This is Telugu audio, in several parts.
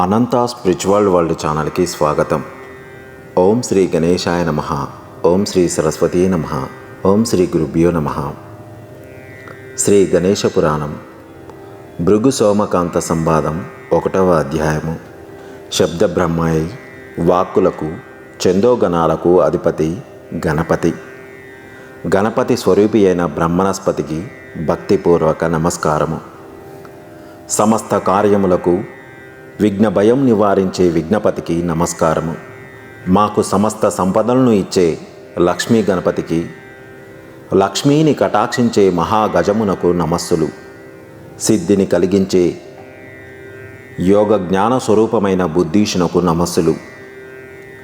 అనంత స్పిరిచువల్ వరల్డ్ ఛానల్కి స్వాగతం. ఓం శ్రీ గణేశాయ నమ. ఓం శ్రీ సరస్వతీ నమ. ఓం శ్రీ గురుభ్యో నమ. శ్రీ గణేశ పురాణం. భృగు సోమకాంత సంవాదం ఒకటవ అధ్యాయము. శబ్ద వాక్కులకు చందోగణాలకు అధిపతి గణపతి. గణపతి స్వరూపి అయిన బ్రహ్మణస్పతికి భక్తిపూర్వక నమస్కారము. సమస్త కార్యములకు విఘ్న భయం నివారించే విఘ్నపతికి నమస్కారము. మాకు సమస్త సంపదలను ఇచ్చే లక్ష్మీ గణపతికి లక్ష్మీని కటాక్షించే మహాగజమునకు నమస్సులు. సిద్ధిని కలిగించే యోగ జ్ఞాన స్వరూపమైన బుద్ధీషునకు నమస్సులు.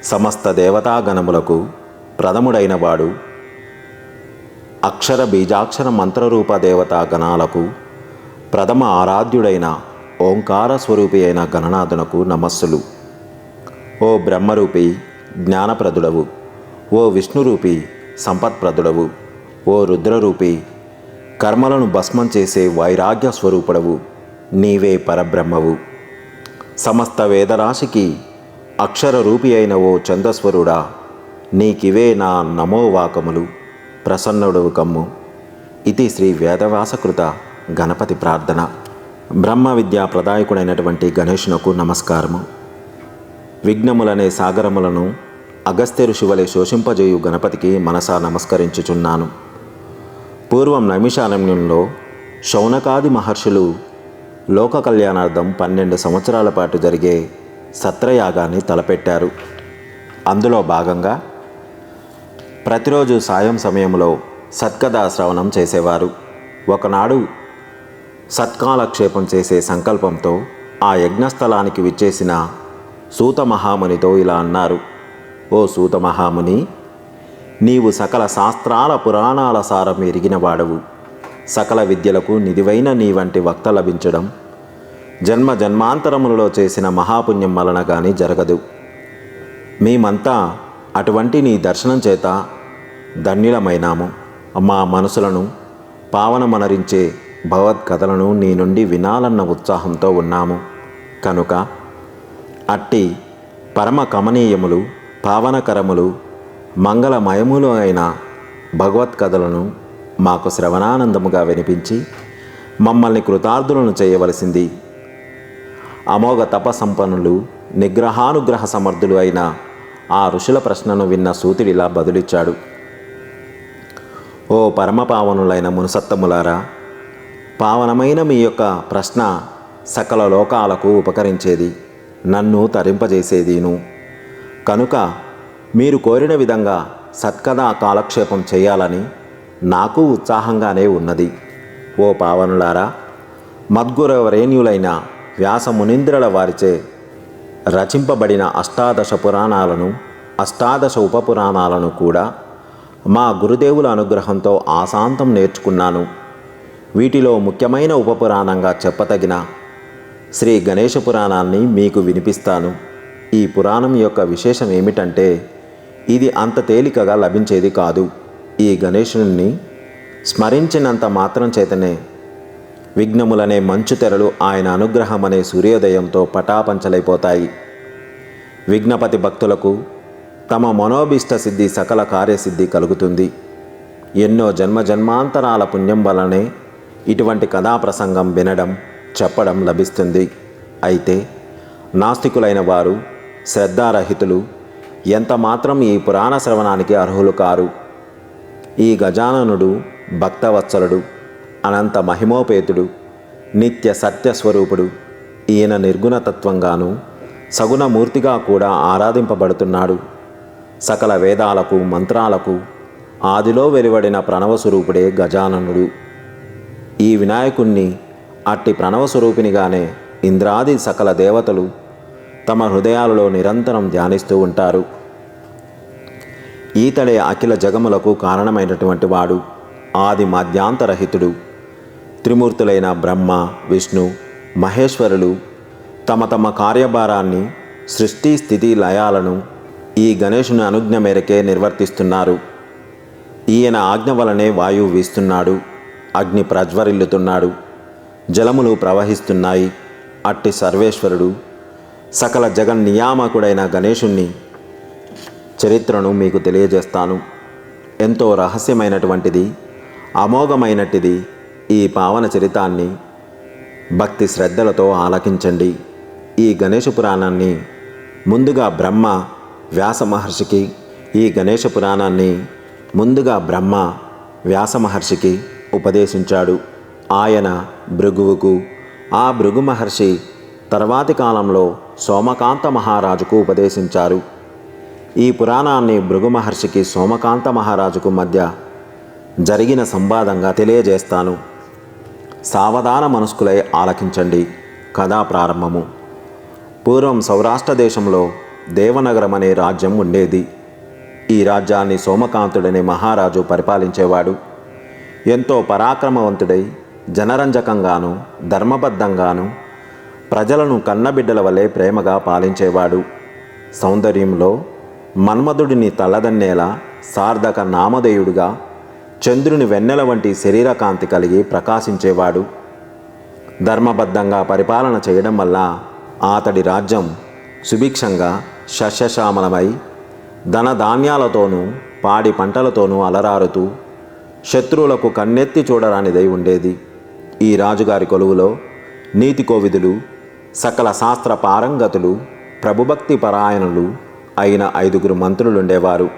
సమస్త దేవతాగణములకు ప్రథముడైన వాడు అక్షర బీజాక్షర మంత్రరూప దేవతా గణాలకు ప్రథమ ఆరాధ్యుడైన ఓంకార స్వరూపి అయిన గణనాథునకు నమస్సులు. ఓ బ్రహ్మరూపి జ్ఞానప్రదుడవు. ఓ విష్ణురూపి సంపత్ప్రదుడవు. ఓ రుద్రరూపి కర్మలను భస్మం చేసే వైరాగ్య స్వరూపుడవు. నీవే పరబ్రహ్మవు. సమస్త వేదరాశికి అక్షర రూపి అయిన ఓ చందస్వరుడా నీకివే నా నమోవాకములు. ప్రసన్నుడవు కమ్ము. ఇది శ్రీ వేదవ్యాసకృత గణపతి ప్రార్థన. బ్రహ్మ విద్యా ప్రదాయకుడైనటువంటి గణేశునకు నమస్కారము. విఘ్నములనే సాగరములను అగస్త్య ఋషివలే శోషింపజేయు గణపతికి మనసా నమస్కరించుచున్నాను. పూర్వం నైమిషారణ్యంలో శౌనకాది మహర్షులు లోక కళ్యాణార్థం పన్నెండు సంవత్సరాల పాటు జరిగే సత్రయాగాన్ని తలపెట్టారు. అందులో భాగంగా ప్రతిరోజు సాయం సమయంలో సత్కథా శ్రవణం చేసేవారు. ఒకనాడు సత్కాలక్షేపం చేసే సంకల్పంతో ఆ యజ్ఞస్థలానికి విచ్చేసిన సూత మహామునితో ఇలా అన్నారు ఓ సూత మహాముని నీవు సకల శాస్త్రాల పురాణాల సారం ఎరిగినవాడవు. సకల విద్యలకు నిధివైన నీ వంటి వక్త లభించడం జన్మ జన్మాంతరములలో చేసిన మహాపుణ్యం వలన కానీ జరగదు. మేమంతా అటువంటి నీ దర్శనం చేత ధన్యులమైనాము. మా మనసులను పావనమనరించే భగవద్కథలను నీ నుండి వినాలన్న ఉత్సాహంతో ఉన్నాము. కనుక అట్టి పరమ కమనీయములు పావనకరములు మంగళమయములు అయిన భగవత్కథలను మాకు శ్రవణానందముగా వినిపించి మమ్మల్ని కృతార్థులను చేయవలసింది. అమోఘ తపసంపన్నులు నిగ్రహానుగ్రహ సమర్థులు అయిన ఆ ఋషుల ప్రశ్నను విన్న సూతుడిలా బదులిచ్చాడు. ఓ పరమపావనులైన మునుసత్తములారా పావనమైన మీ యొక్క ప్రశ్న సకల లోకాలకు ఉపకరించేది నన్ను తరింపజేసేదీను. కనుక మీరు కోరిన విధంగా సత్కథా కాలక్షేపం చేయాలని నాకు ఉత్సాహంగానే ఉన్నది. ఓ పావనులారా మద్గురవరేణ్యులైన వ్యాసమునీంద్రుల వారిచే రచింపబడిన అష్టాదశ పురాణాలను అష్టాదశ ఉపపురాణాలను కూడా మా గురుదేవుల అనుగ్రహంతో ఆశాంతం నేర్చుకున్నాను. వీటిలో ముఖ్యమైన ఉపపురాణంగా చెప్పతగిన శ్రీ గణేష పురాణాన్ని మీకు వినిపిస్తాను. ఈ పురాణం యొక్క విశేషం ఏమిటంటే ఇది అంత తేలికగా లభించేది కాదు. ఈ గణేశుని స్మరించినంత మాత్రం చేతనే విఘ్నములనే మంచు తెరలు ఆయన అనుగ్రహం అనే సూర్యోదయంతో పటాపంచలైపోతాయి. విఘ్నపతి భక్తులకు తమ మనోభీష్ట సిద్ధి సకల కార్యసిద్ధి కలుగుతుంది. ఎన్నో జన్మ జన్మాంతరాల పుణ్యం వలనే ఇటువంటి కథా ప్రసంగం వినడం చెప్పడం లభిస్తుంది. అయితే నాస్తికులైన వారు శ్రద్ధారహితులు ఎంత మాత్రం ఈ పురాణ శ్రవణానికి అర్హులు కారు? ఈ గజాననుడు భక్తవత్సలుడు అనంత మహిమోపేతుడు నిత్య సత్యస్వరూపుడు ఈయన నిర్గుణతత్వంగాను సగుణమూర్తిగా కూడా ఆరాధింపబడుతున్నాడు. సకల వేదాలకు మంత్రాలకు ఆదిలో వెలువడిన ప్రణవస్వరూపుడే గజాననుడు. ఈ వినాయకుణ్ణి అట్టి ప్రణవస్వరూపినిగానే ఇంద్రాది సకల దేవతలు తమ హృదయాలలో నిరంతరం ధ్యానిస్తూ ఉంటారు. ఈతడే అఖిల జగములకు కారణమైనటువంటి వాడు ఆది మాధ్యాంతరహితుడు త్రిమూర్తులైన బ్రహ్మ విష్ణు మహేశ్వరులు తమ తమ కార్యభారాన్ని సృష్టి స్థితి లయాలను ఈ గణేషుని అనుజ్ఞ మేరకే నిర్వర్తిస్తున్నారు. ఈయన ఆజ్ఞ వలనే వాయువు వీస్తున్నాడు. అగ్ని ప్రజ్వరిల్లుతున్నాడు. జలములు ప్రవహిస్తున్నాయి. అట్టి సర్వేశ్వరుడు సకల జగన్ నియామకుడైన గణేశుణ్ణి చరిత్రను మీకు తెలియజేస్తాను. ఎంతో రహస్యమైనటువంటిది అమోఘమైనటిది ఈ పావన చరితాన్ని భక్తి శ్రద్ధలతో ఆలకించండి. ఈ గణేష పురాణాన్ని ముందుగా బ్రహ్మ వ్యాస మహర్షికి ఈ గణేష పురాణాన్ని ముందుగా బ్రహ్మ వ్యాస మహర్షికి ఉపదేశించాడు. ఆయన భృగువుకు ఆ భృగు మహర్షి తర్వాతి కాలంలో సోమకాంత మహారాజుకు ఉపదేశించారు. ఈ పురాణాన్ని భృగు మహర్షికి సోమకాంత మహారాజుకు మధ్య జరిగిన సంవాదంగా తెలియజేస్తాను. సావధాన మనస్కులై ఆలకించండి. కథా ప్రారంభము. పూర్వం సౌరాష్ట్ర దేశంలో దేవనగరం అనే రాజ్యం ఉండేది. ఈ రాజ్యాన్ని సోమకాంతుడనే మహారాజు పరిపాలించేవాడు. ఎంతో పరాక్రమవంతుడై జనరంజకంగాను ధర్మబద్ధంగాను ప్రజలను కన్నబిడ్డల వలె ప్రేమగా పాలించేవాడు. సౌందర్యంలో మన్మధుడిని తలదన్నేలా సార్థక నామధేయుడుగా చంద్రుని వెన్నెల వంటి శరీర కాంతి కలిగి ప్రకాశించేవాడు. ధర్మబద్ధంగా పరిపాలన చేయడం వల్ల అతడి రాజ్యం సుభిక్షంగా శస్యశ్యామలమై ధనధాన్యాలతోనూ పాడి పంటలతోనూ అలరారుతూ శత్రువులకు కన్నెత్తి చూడరానిదై ఉండేది. ఈ రాజుగారి కొలువులో నీతి కోవిదులు సకల శాస్త్ర పారంగతులు ప్రభుభక్తి పరాయణులు అయిన ఐదుగురు మంత్రులుండేవారు.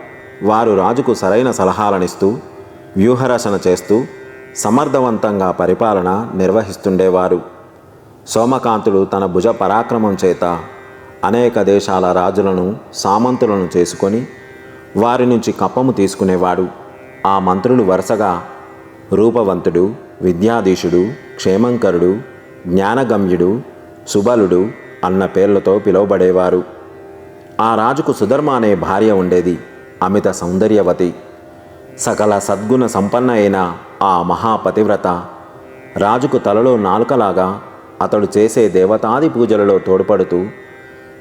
వారు రాజుకు సరైన సలహాలనిస్తూ వ్యూహరచన చేస్తూ సమర్థవంతంగా పరిపాలన నిర్వహిస్తుండేవారు. సోమకాంతుడు తన భుజ పరాక్రమం చేత అనేక దేశాల రాజులను సామంతులను చేసుకొని వారి నుంచి కప్పము తీసుకునేవాడు. ఆ మంత్రులు వరుసగా రూపవంతుడు విద్యాధీశుడు క్షేమంకరుడు జ్ఞానగమ్యుడు సుబలుడు అన్న పేర్లతో పిలువబడేవారు. ఆ రాజుకు సుధర్మ అనే భార్య ఉండేది అమిత సౌందర్యవతి. సకల సద్గుణ సంపన్న అయిన ఆ మహాపతివ్రత రాజుకు తలలో నాలుకలాగా అతడు చేసే దేవతాది పూజలలో తోడ్పడుతూ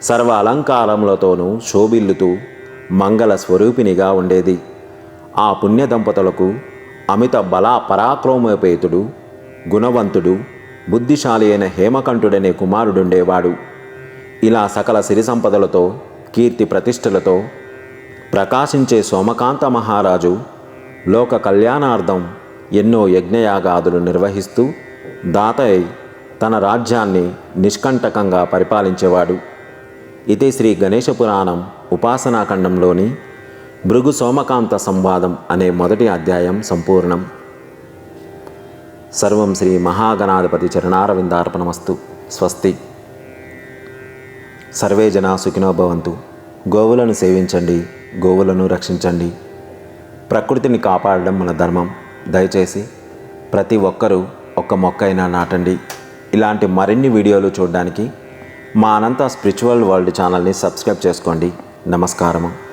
సర్వ అలంకారములతోనూ శోభిల్లుతూ మంగళ స్వరూపినిగా ఉండేది. ఆ పుణ్య దంపతులకు అమిత బలా పరాక్రమోపేతుడు గుణవంతుడు బుద్ధిశాలి అయిన హేమకంఠుడనే కుమారుడుండేవాడు. ఇలా సకల సిరి సంపదలతో కీర్తి ప్రతిష్టలతో ప్రకాశించే సోమకాంత మహారాజు లోక కళ్యాణార్థం ఎన్నో యజ్ఞయాగాదులు నిర్వహిస్తూ దాతయ్య తన రాజ్యాన్ని నిష్కంటకంగా పరిపాలించేవాడు. ఇది శ్రీ గణేశ పురాణం ఉపాసనాఖండంలోని భృగు సోమకాంత సంవాదం అనే మొదటి అధ్యాయం సంపూర్ణం. సర్వం శ్రీ మహాగణాధిపతి చరణారవిందార్పణమస్తు. స్వస్తి. సర్వే జనా సుఖినో భవంతు. గోవులను సేవించండి గోవులను రక్షించండి. ప్రకృతిని కాపాడడం మన ధర్మం. దయచేసి ప్రతి ఒక్కరూ ఒక్క మొక్క అయినా నాటండి. ఇలాంటి మరిన్ని వీడియోలు చూడడానికి మా అనంత స్పిరిచువల్ వరల్డ్ ఛానల్ని సబ్స్క్రైబ్ చేసుకోండి. నమస్కారము.